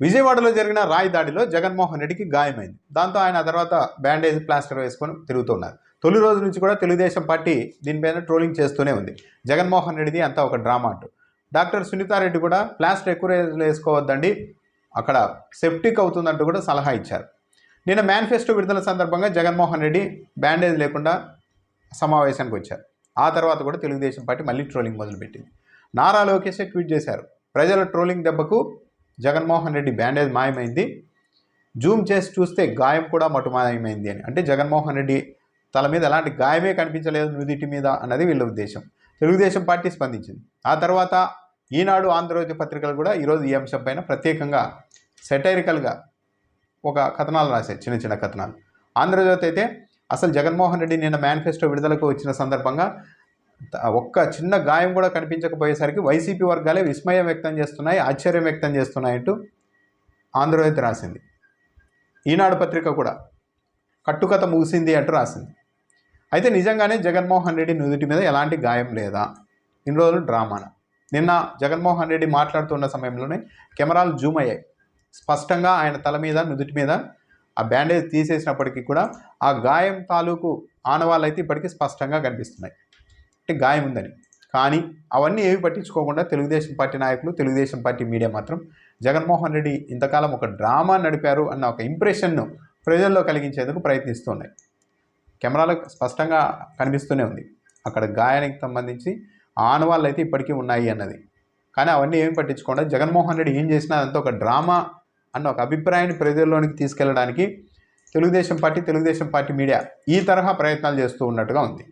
విజయవాడలో జరిగిన రాయి దాడిలో జగన్మోహన్ రెడ్డికి గాయమైంది. దాంతో ఆయన తర్వాత బ్యాండేజ్ ప్లాస్టర్ వేసుకొని తిరుగుతున్నారు. తొలి రోజు నుంచి కూడా తెలుగుదేశం పార్టీ దీనిపైన ట్రోలింగ్ చేస్తూనే ఉంది. జగన్మోహన్ రెడ్డిది అంతా ఒక డ్రామా అంటూ. డాక్టర్ సునీతారెడ్డి కూడా ప్లాస్టర్ ఎక్కువ వేసుకోవద్దండి అక్కడ సెప్టిక్ అవుతుందంటూ కూడా సలహా ఇచ్చారు. నిన్న మేనిఫెస్టో విడుదల సందర్భంగా జగన్మోహన్ రెడ్డి బ్యాండేజ్ లేకుండా సమావేశానికి వచ్చారు. ఆ తర్వాత కూడా తెలుగుదేశం పార్టీ మళ్ళీ ట్రోలింగ్ మొదలుపెట్టింది. నారా లోకేష్ ట్వీట్ చేశారు. ప్రజల ట్రోలింగ్ దెబ్బకు జగన్మోహన్ రెడ్డి బ్యాండేజ్ మాయమైంది. జూమ్ చేసి చూస్తే గాయం కూడా మటుమాయమైంది అని. అంటే జగన్మోహన్ రెడ్డి తల మీద ఎలాంటి గాయమే కనిపించలేదు నుదిటి మీద అన్నది వీళ్ళ ఉద్దేశం. తెలుగుదేశం పార్టీ స్పందించింది. ఆ తర్వాత ఈనాడు ఆంధ్రజ్యోతి పత్రికలు కూడా ఈరోజు ఈ అంశం పైన ప్రత్యేకంగా సెటైరికల్గా ఒక కథనాలు రాశాయి. చిన్న చిన్న కథనాలు. ఆంధ్రజ్యోతి అయితే అసలు జగన్మోహన్ రెడ్డి నిన్న మేనిఫెస్టో విడుదలకు వచ్చిన సందర్భంగా ఒక్క చిన్న గాయం కూడా కనిపించకపోయేసరికి వైసీపీ వర్గాలే విస్మయం వ్యక్తం చేస్తున్నాయి ఆశ్చర్యం వ్యక్తం చేస్తున్నాయంటూ ఆంధ్రజ్యోతి రాసింది. ఈనాడు పత్రిక కూడా కట్టుకథ ముగిసింది అంటూ రాసింది. అయితే నిజంగానే జగన్మోహన్ రెడ్డి నుదుటి మీద ఎలాంటి గాయం లేదా? ఇన్ని రోజులు డ్రామాన? నిన్న జగన్మోహన్ రెడ్డి మాట్లాడుతున్న సమయంలోనే కెమెరాలు జూమ్ అయ్యాయి. స్పష్టంగా ఆయన తల మీద నుదుటి మీద ఆ బ్యాండేజ్ తీసేసినప్పటికీ కూడా ఆ గాయం తాలూకు ఆనవాళ్ళు అయితే ఇప్పటికీ స్పష్టంగా కనిపిస్తున్నాయి. అంటే గాయం ఉందని కానీ అవన్నీ ఏవి పట్టించుకోకుండా తెలుగుదేశం పార్టీ నాయకులు తెలుగుదేశం పార్టీ మీడియా మాత్రం జగన్మోహన్ రెడ్డి ఇంతకాలం ఒక డ్రామా నడిపారు అన్న ఒక ఇంప్రెషన్ను ప్రజల్లో కలిగించేందుకు ప్రయత్నిస్తున్నాయి. కెమెరాలకు స్పష్టంగా కనిపిస్తూనే ఉంది. అక్కడ గాయానికి సంబంధించి ఆనవాళ్ళు అయితే ఇప్పటికీ ఉన్నాయి అన్నది. కానీ అవన్నీ ఏమి పట్టించుకోకుండా జగన్మోహన్ రెడ్డి ఏం చేసినా అదంతా ఒక డ్రామా అన్న ఒక అభిప్రాయాన్ని ప్రజల్లోనికి తీసుకెళ్ళడానికి Telugu Desam party Telugu Desam party media ఈ తరహా ప్రయత్నాలు చేస్తూ ఉన్నట్టుగా ఉంది.